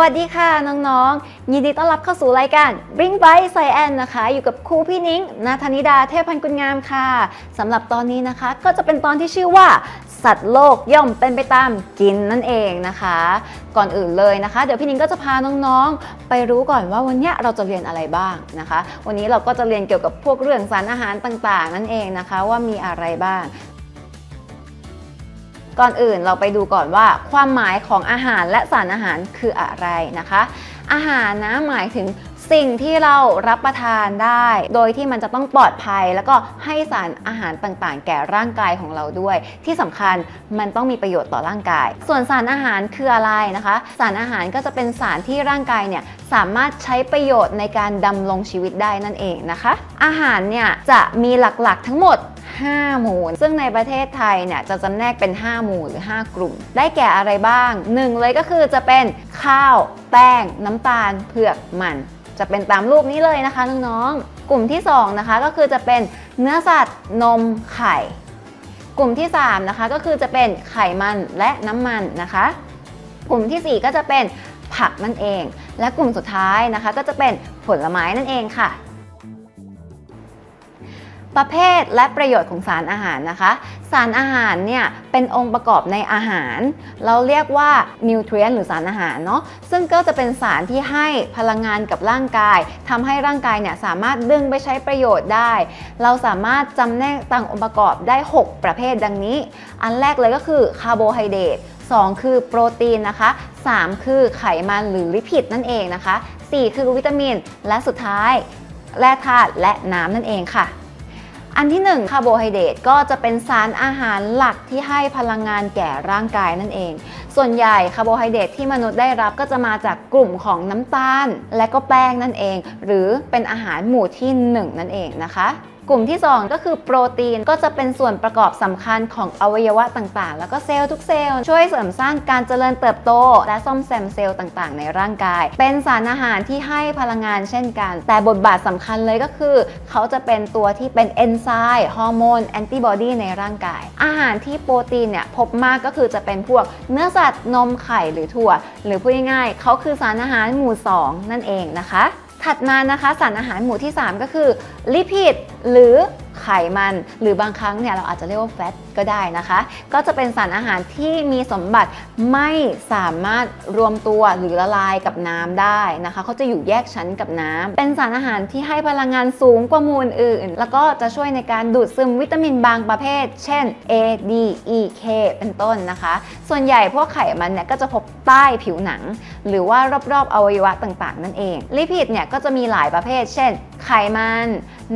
วัสดีค่ะน้องๆ ยินดีต้อนรับเข้าสู่รายการ Bring by Science นะคะ อยู่กับครูพี่นิ้งนาธนิดาเทพพันธ์กุลงามค่ะสำหรับตอนนี้นะคะ ก็จะเป็นตอนที่ชื่อว่า สัตว์โลกย่อมเป็นไปตามกินนั่นเองนะคะ ก่อนอื่นเลยนะคะ เดี๋ยวพี่นิ้งก็จะพาน้องๆ ไปรู้ก่อนว่าวันนี้เราจะเรียนอะไรบ้างนะคะ วันนี้เราก็จะเรียนเกี่ยวกับพวกเรื่องสารอาหารต่างๆ นั่นเองนะคะ ว่ามีอะไรบ้าง ก่อนอื่นเราไปดูก่อนว่าความหมายของอาหารและสารอาหารคืออะไรนะคะ อาหารนะหมายถึงสิ่งที่เรารับประทานได้ โดยที่มันจะต้องปลอดภัย แล้วก็ให้สารอาหารต่างๆ แก่ร่างกายของเราด้วย ที่สำคัญมันต้องมีประโยชน์ต่อร่างกาย ส่วนสารอาหารคืออะไรนะคะ สารอาหารก็จะเป็นสารที่ร่างกายเนี่ยสามารถใช้ประโยชน์ในการดำรงชีวิตได้นั่นเองนะคะ อาหารเนี่ยจะมีหลักๆทั้งหมด 5 หมู่ ซึ่งในประเทศไทยเนี่ยจะจำแนกเป็น 5 หมู่หรือ 5 กลุ่ม ได้แก่อะไรบ้าง 1 เลยก็คือจะเป็นข้าว แป้ง น้ำตาล เผือก มัน จะเป็นตามรูปนี้เลยนะคะน้องๆ กลุ่มที่ 2 นะคะก็คือจะเป็นเนื้อสัตว์ นม ไข่ กลุ่มที่ 3 นะคะก็คือจะเป็นไขมันและน้ำมันนะคะ กลุ่มทีสี่4 ก็จะเป็นผักนั่นเอง และกลุ่มสุดท้ายนะคะก็จะเป็นผลไม้นั่นเองค่ะ ประเภทและประโยชน์ของสารอาหารนะคะ สารอาหารเนี่ยเป็นองค์ประกอบในอาหาร เราเรียกว่านิวเทรียนหรือสารอาหารเนาะซึ่งก็จะเป็นสารที่ให้พลังงานกับร่างกายทำให้ร่างกายเนี่ยสามารถดึงไปใช้ประโยชน์ได้ เราสามารถจำแนกต่างองค์ประกอบได้ 6 ประเภทดังนี้ อันแรกเลยก็คือคาร์โบไฮเดรต2 คือโปรตีนนะคะ 3 คือไขมันหรือลิพิดนั่นเองนะคะ 4 คือวิตามิน และสุดท้ายแร่ธาตุและน้ำนั่นเองค่ะ อันที่1คาร์โบไฮเดรตก็จะเป็นสารอาหารหลักที่ให้พลังงานแก่ร่างกายนั่นเอง ส่วนใหญ่คาร์โบไฮเดรตที่มนุษย์ได้รับก็จะมาจากกลุ่มของน้ำตาล และก็แป้งนั่นเอง หรือเป็นอาหารหมู่ที่ 1 นั่นเองนะคะ กลุ่มที่ 2 ก็คือโปรตีนก็จะเป็นส่วนประกอบสำคัญของอวัยวะต่างๆ แล้วก็เซลล์ทุกเซลล์ช่วยเสริมสร้างการเจริญเติบโต และซ่อมแซมเซลล์ต่างๆ ในร่างกาย เป็นสารอาหารที่ให้พลังงานเช่นกัน แต่บทบาทสำคัญเลยก็คือ เขาจะเป็นตัวที่เป็นเอนไซม์ฮอร์โมนแอนติบอดีในร่างกาย อาหารที่โปรตีนเนี่ยพบมากก็คือจะเป็นพวกเนื้อสัตว์นมไข่หรือถั่ว หรือพูดง่ายๆเขาคือสารอาหารหมู่ 2 นั่นเองนะคะ ถัดมานะคะสารอาหารหมู่ที่ 3 ก็คือลิพิดหรือ มันหรือบางครั้งเนี่ยเราอาจจะเรียกว่าแฟตก็ได้นะคะ ก็จะเป็นสารอาหารที่มีสมบัติไม่สามารถรวมตัวหรือละลายกับน้ำได้นะคะเขาจะอยู่แยกชั้นกับน้ำเป็นสารอาหารที่ให้พลังงานสูงกว่ามูลอื่น แล้วก็จะช่วยในการดูดซึมวิตามินบางประเภท เช่น A D E K เป็นต้นนะคะ ส่วนใหญ่พวกไขมันเนี่ยก็จะพบใต้ผิวหนัง หรือว่ารอบๆอวัยวะต่างๆ นั่นเองลิพิดเนี่ยก็จะมีหลายประเภท เช่น ไขมัน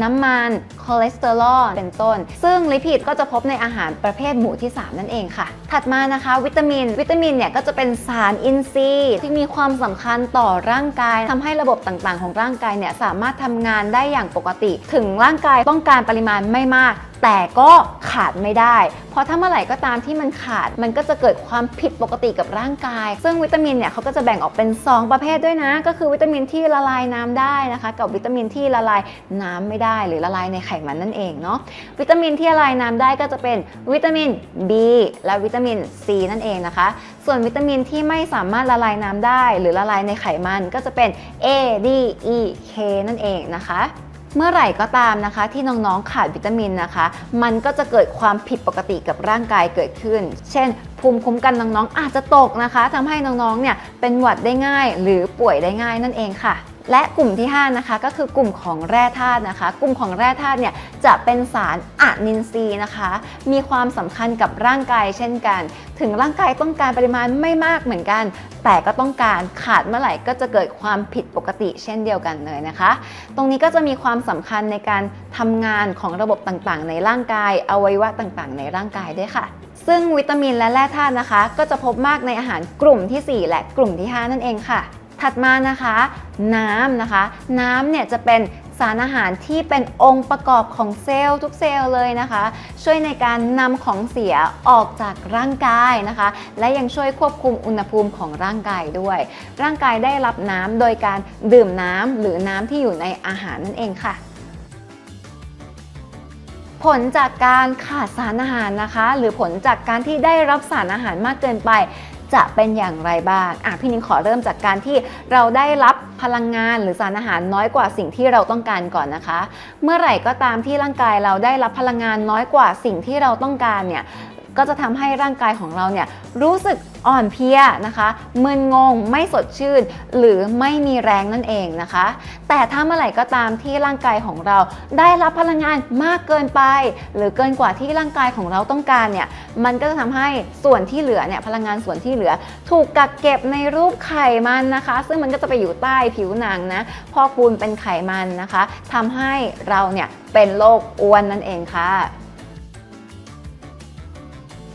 น้ำมันคอเลสเตอรอลเป็นต้น ซึ่งลิพิดก็จะพบในอาหารประเภทหมู่ที่ 3 นั่นเองค่ะ ถัดมานะคะ วิตามิน วิตามินเนี่ยก็จะเป็นสารอินทรีย์ที่มีความสำคัญต่อร่างกายทำให้ระบบต่างๆ ของร่างกายเนี่ยสามารถทำงานได้อย่างปกติ ถึงร่างกายต้องการปริมาณไม่มาก แต่ก็ขาดไม่ได้ เพราะถ้าเมื่อไหร่ก็ตามที่มันขาด มันก็จะเกิดความผิดปกติกับร่างกาย ซึ่งวิตามินเนี่ยเขาก็จะแบ่งออกเป็น 2 ประเภทด้วยนะ ก็คือวิตามินที่ละลายน้ำได้นะคะ กับวิตามินที่ละลายน้ำไม่ได้ หรือละลายในไขมันนั่นเองเนาะ วิตามินที่ละลายน้ำได้ก็จะเป็นวิตามิน B และวิตามิน C นั่นเองนะคะ ส่วนวิตามินที่ไม่สามารถละลายน้ำได้ หรือละลายในไขมันก็จะเป็น A D E K นั่นเองนะคะ เมื่อไหร่ก็ตามนะคะ ที่น้องๆขาดวิตามินนะคะ มันก็จะเกิดความผิดปกติกับร่างกายเกิดขึ้น เช่น ภูมิคุ้มกันน้องๆอาจจะตกนะคะทำให้น้องๆเนี่ยเป็นหวัดได้ง่าย หรือป่วยได้ง่ายนั่นเองค่ะ และกลุ่มที่ 5 นะคะ ก็คือกลุ่มของแร่ธาตุนะคะ กลุ่มของแร่ธาตุเนี่ยจะเป็นสารอะนินทรีย์นะคะ มีความสำคัญกับร่างกายเช่นกัน ถึงร่างกายต้องการปริมาณไม่มากเหมือนกัน แต่ก็ต้องการขาดเมื่อไหร่ก็จะเกิดความผิดปกติเช่นเดียวกันเลยนะคะ ตรงนี้ก็จะมีความสำคัญในการทำงานของระบบต่างๆ ในร่างกาย อวัยวะต่างๆ ในร่างกายด้วยค่ะซึ่งวิตามินและแร่ธาตุนะคะ ก็จะพบมากในอาหารกลุ่มทีสี่4 และกลุ่มที่ 5 นั่นเองค่ะ ถัดมานะคะน้ำนะคะ น้ำเนี่ยจะเป็นสารอาหารที่เป็นองค์ประกอบของเซลล์ทุกเซลล์เลยนะคะ ช่วยในการนำของเสียออกจากร่างกายนะคะ และยังช่วยควบคุมอุณหภูมิของร่างกายด้วย ร่างกายได้รับน้ำโดยการดื่มน้ำหรือน้ำที่อยู่ในอาหารนั่นเองค่ะผลจากการขาดสารอาหารนะคะ หรือผลจากการที่ได้รับสารอาหารมากเกินไป จะเป็นอย่างไรบ้างอะพี่นิ้งขอเริ่มจากการที่เราได้รับพลังงานหรือสารอาหารน้อยกว่าสิ่งที่เราต้องการก่อนนะคะ เมื่อไหร่ก็ตามที่ร่างกายเราได้รับพลังงานน้อยกว่าสิ่งที่เราต้องการเนี่ย ก็จะทำให้ร่างกายของเราเนี่ยรู้สึกอ่อนเพลียนะคะมึนงงไม่สดชื่น หรือไม่มีแรงนั่นเองนะคะ แต่ถ้าเมื่อไหร่ก็ตามที่ร่างกายของเราได้รับพลังงานมากเกินไป หรือเกินกว่าที่ร่างกายของเราต้องการเนี่ยมันก็จะทำให้ส่วนที่เหลือเนี่ยพลังงานส่วนที่เหลือ ถูกกักเก็บในรูปไขมันนะคะ ซึ่งมันก็จะไปอยู่ใต้ผิวหนังนะพอกพูนเป็นไขมันนะคะทำให้เราเนี่ยเป็นโรคอ้วนนั่นเองค่ะ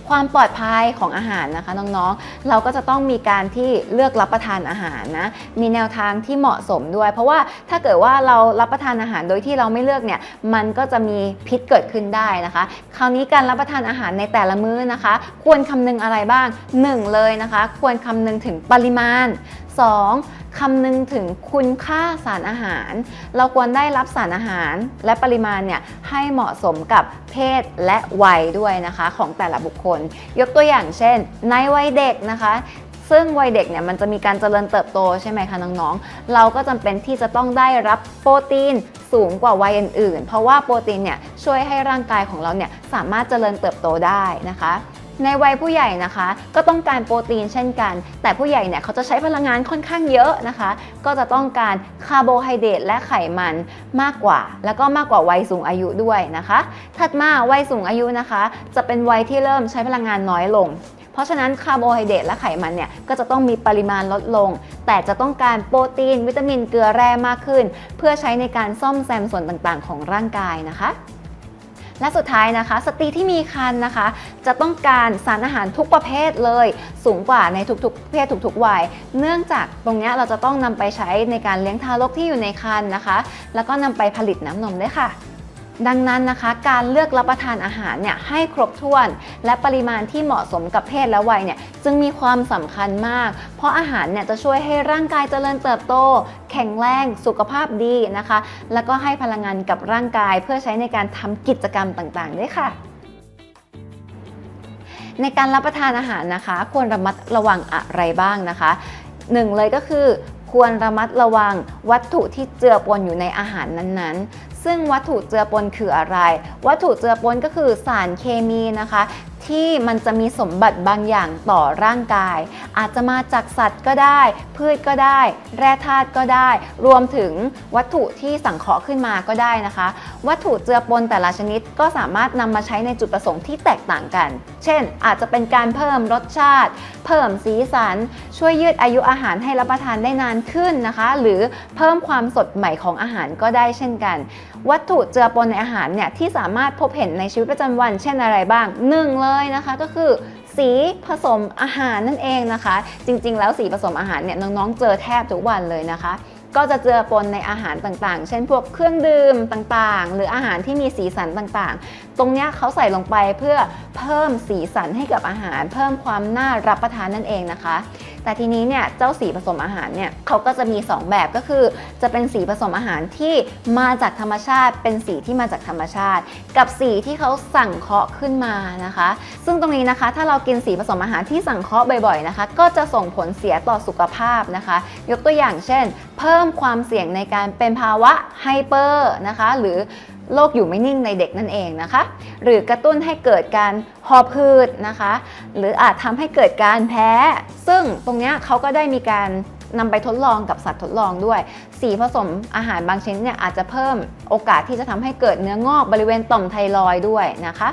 ความปลอดภัยของอาหารนะคะน้องๆ เราก็จะต้องมีการที่เลือกรับประทานอาหารนะ มีแนวทางที่เหมาะสมด้วย เพราะว่าถ้าเกิดว่าเรารับประทานอาหารโดยที่เราไม่เลือกเนี่ย มันก็จะมีพิษเกิดขึ้นได้นะคะ คราวนี้การรับประทานอาหารในแต่ละมื้อนะคะ ควรคำนึงอะไรบ้าง 1 เลยนะคะ ควรคำนึงถึงปริมาณ 2. คำนึงถึงคุณค่าสารอาหาร เราควรได้รับสารอาหาร และปริมาณเนี่ยให้เหมาะสมกับเพศและวัยด้วยนะคะ ของแต่ละบุคคล ยกตัวอย่างเช่น ในวัยเด็กนะคะซึ่งวัยเด็กเนี่ยมันจะมีการเจริญเติบโตใช่ไหมคะน้องๆ เราก็จำเป็นที่จะต้องได้รับโปรตีนสูงกว่าวัยอื่นๆ เพราะว่าโปรตีนเนี่ยช่วยให้ร่างกายของเราเนี่ยสามารถเจริญเติบโตได้นะคะ ในวัยผู้ใหญ่นะคะ ก็ต้องการโปรตีนเช่นกัน แต่ผู้ใหญ่เนี่ยเขาจะใช้พลังงานค่อนข้างเยอะนะคะ ก็จะต้องการคาร์โบไฮเดรตและไขมันมากกว่า แล้วก็มากกว่าวัยสูงอายุด้วยนะคะ ถัดมาวัยสูงอายุนะคะ จะเป็นวัยที่เริ่มใช้พลังงานน้อยลงเพราะฉะนั้นคาร์โบไฮเดรตและไขมันเนี่ยก็จะต้องมีปริมาณลดลง แต่จะต้องการโปรตีน วิตามินเกลือแร่มากขึ้น เพื่อใช้ในการซ่อมแซมส่วนต่างๆ ของร่างกายนะคะ และสุดท้ายนะคะ สตรีที่มีครรภ์นะคะ จะต้องการสารอาหารทุกประเภทเลย สูงกว่าในทุกๆเพศทุกๆวัย เนื่องจากตรงนี้เราจะต้องนำไปใช้ในการเลี้ยงทารกที่อยู่ในครรภ์นะคะ แล้วก็นำไปผลิตน้ำนมด้วยค่ะดังนั้นนะคะ การเลือกรับประทานอาหารเนี่ยให้ครบถ้วน และปริมาณที่เหมาะสมกับเพศและวัยเนี่ยจึงมีความสำคัญมาก เพราะอาหารเนี่ยจะช่วยให้ร่างกายเจริญเติบโต แข็งแรงสุขภาพดีนะคะ แล้วก็ให้พลังงานกับร่างกายเพื่อใช้ในการทำกิจกรรมต่างๆด้วยค่ะในการรับประทานอาหารนะคะ ควรระมัดระวังอะไรบ้างนะคะหนึ่งเลยก็คือ ควรระมัดระวังวัตถุที่เจือปนอยู่ในอาหารนั้นๆ ซึ่งวัตถุเจือปนคืออะไร วัตถุเจือปนก็คือสารเคมีนะคะ ที่มันจะมีสมบัติบางอย่างต่อร่างกาย อาจจะมาจากสัตว์ก็ได้ พืชก็ได้ แร่ธาตุก็ได้ รวมถึงวัตถุที่สังเคราะห์ขึ้นมาก็ได้นะคะ วัตถุเจือปนแต่ละชนิดก็สามารถนำมาใช้ในจุดประสงค์ที่แตกต่างกัน เช่น อาจจะเป็นการเพิ่มรสชาติ เพิ่มสีสัน ช่วยยืดอายุอาหารให้รับประทานได้นานขึ้นนะคะ หรือเพิ่มความสดใหม่ของอาหารก็ได้เช่นกันวัตถุเจือปนในอาหารเนี่ยที่สามารถพบเห็นในชีวิตประจำวัน เช่นอะไรบ้างหนึ่งเลยนะคะก็คือสีผสมอาหารนั่นเองนะคะ จริง ๆ แล้วสีผสมอาหารเนี่ยน้องๆ เจอแทบทุกวันเลยนะคะ ก็จะเจือปนในอาหารต่างๆ เช่นพวกเครื่องดื่มต่างๆ หรืออาหารที่มีสีสันต่างๆ ตรงนี้เขาใส่ลงไปเพื่อเพิ่มสีสันให้กับอาหาร เพิ่มความน่ารับประทานนั่นเองนะคะแต่ทีนี้เนี่ยเจ้าสีผสมอาหารเนี่ยเขาก็จะมี 2 แบบก็คือ จะเป็นสีผสมอาหารที่มาจากธรรมชาติ เป็นสีที่มาจากธรรมชาติ กับสีที่เขาสั่งเคาะขึ้นมานะคะ ซึ่งตรงนี้นะคะถ้าเรากินสีผสมอาหารที่สั่งเคาะบ่อยๆนะคะ ก็จะส่งผลเสียต่อสุขภาพนะคะ ยกตัวอย่างเช่น เพิ่มความเสี่ยงในการเป็นภาวะไฮเปอร์นะคะหรือ โรคอยู่ไม่นิ่งในเด็กนั่นเองนะคะ หรือกระตุ้นให้เกิดการหอบหืดนะคะ หรืออาจทำให้เกิดการแพ้ ซึ่งตรงนี้เขาก็ได้มีการนำไปทดลองกับสัตว์ทดลองด้วย สีผสมอาหารบางชนิดเนี่ยอาจจะเพิ่มโอกาสที่จะทำให้เกิดเนื้องอกบริเวณต่อมไทรอยด์ด้วยนะคะ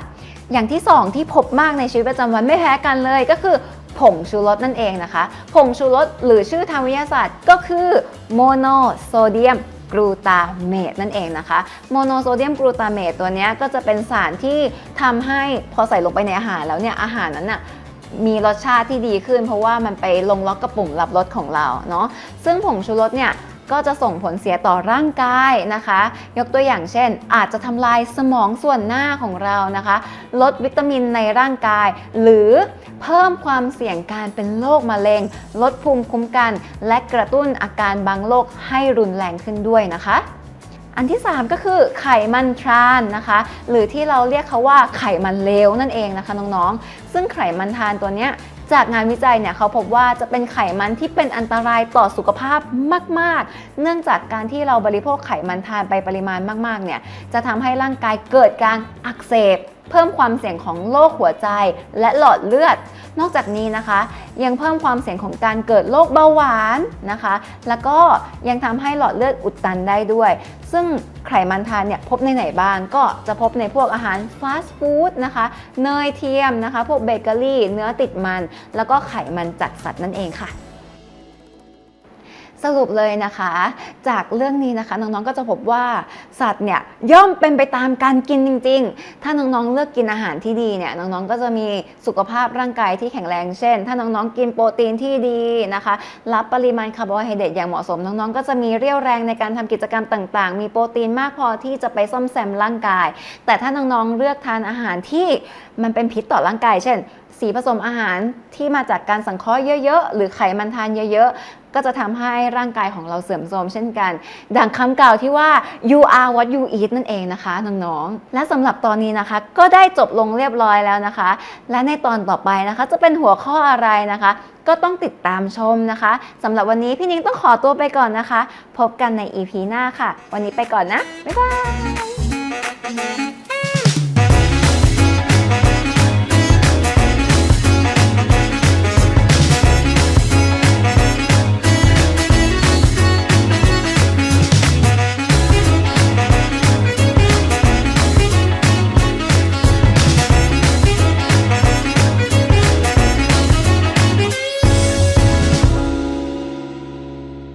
อย่างที่ 2 ที่พบมากในชีวิตประจำวันไม่แพ้กันเลยก็คือผงชูรสนั่นเองนะคะ ผงชูรสหรือชื่อทางวิทยาศาสตร์ก็คือโมโนโซเดียม กลูตาเมตนั่นเองนะคะโมโนโซเดียมกลูตาเมตตัวนี้ก็จะเป็นสารที่ทำให้พอใส่ลงไปในอาหารแล้วเนี่ยอาหารนั้นน่ะมีรสชาติที่ดีขึ้น เพราะว่ามันไปลงล็อกกระปุ่มรับรสของเราเนาะซึ่งผงชูรสเนี่ย ก็จะส่งผลเสียต่อร่างกายนะคะ ยกตัวอย่างเช่น อาจจะทำลายสมองส่วนหน้าของเรานะคะ ลดวิตามินในร่างกาย หรือเพิ่มความเสี่ยงการเป็นโรคมะเร็ง ลดภูมิคุ้มกัน และกระตุ้นอาการบางโรคให้รุนแรงขึ้นด้วยนะคะอันที่ 3 ก็คือไขมันทรานนะคะ หรือที่เราเรียกเขาว่าไขมันเลวนั่นเองนะคะน้องๆ ซึ่งไขมันทรานตัวเนี้ย จากงานวิจัยเนี่ยเขาพบว่าจะเป็นไขมันที่เป็นอันตรายต่อสุขภาพมาก ๆ เนื่องจากการที่เราบริโภคไขมันทานไปปริมาณมาก ๆ เนี่ยจะทำให้ร่างกายเกิดการอักเสบ เพิ่มความเสี่ยงของโรคหัวใจและหลอดเลือด นอกจากนี้นะคะ ยังเพิ่มความเสี่ยงของการเกิดโรคเบาหวานนะคะ แล้วก็ยังทำให้หลอดเลือดอุดตันได้ด้วย ซึ่งไขมันทานเนี่ยพบในไหนบ้างก็จะพบในพวกอาหารฟาสต์ฟู้ดนะคะ เนยเทียมนะคะ พวกเบเกอรี่ เนื้อติดมัน แล้วก็ไขมันจากสัตว์นั่นเองค่ะ สรุปเลยนะคะ จากเรื่องนี้นะคะน้องๆก็จะพบว่าสัตว์เนี่ยย่อมเป็นไปตามการกินจริง ๆ ถ้าน้องๆเลือกกินอาหารที่ดีเนี่ยน้องๆก็จะมีสุขภาพร่างกายที่แข็งแรง เช่น ถ้าน้องๆกินโปรตีนที่ดีนะคะ รับปริมาณคาร์โบไฮเดรตอย่างเหมาะสมน้องๆก็จะมีเรี่ยวแรงในการทำกิจกรรมต่างๆ มีโปรตีนมากพอที่จะไปซ่อมแซมร่างกาย แต่ถ้าน้องๆเลือกทานอาหารที่มันเป็นพิษต่อร่างกาย เช่นสีผสมอาหารที่มาจากการสังเคราะห์เยอะ ๆ หรือไขมันทานเยอะ ๆ ก็จะทำให้ร่างกายของเราเสื่อมโทรมเช่นกัน ดังคำกล่าวที่ว่า you are what you eat นั่นเองนะคะ น้อง ๆ และสำหรับตอนนี้นะคะ ก็ได้จบลงเรียบร้อยแล้วนะคะ และในตอนต่อไปนะคะ จะเป็นหัวข้ออะไรนะคะ ก็ต้องติดตามชมนะคะสำหรับวันนี้พี่นิ้งต้องขอตัวไปก่อนนะคะ พบกันใน EP หน้าค่ะ วันนี้ไปก่อนนะบ๊ายบาย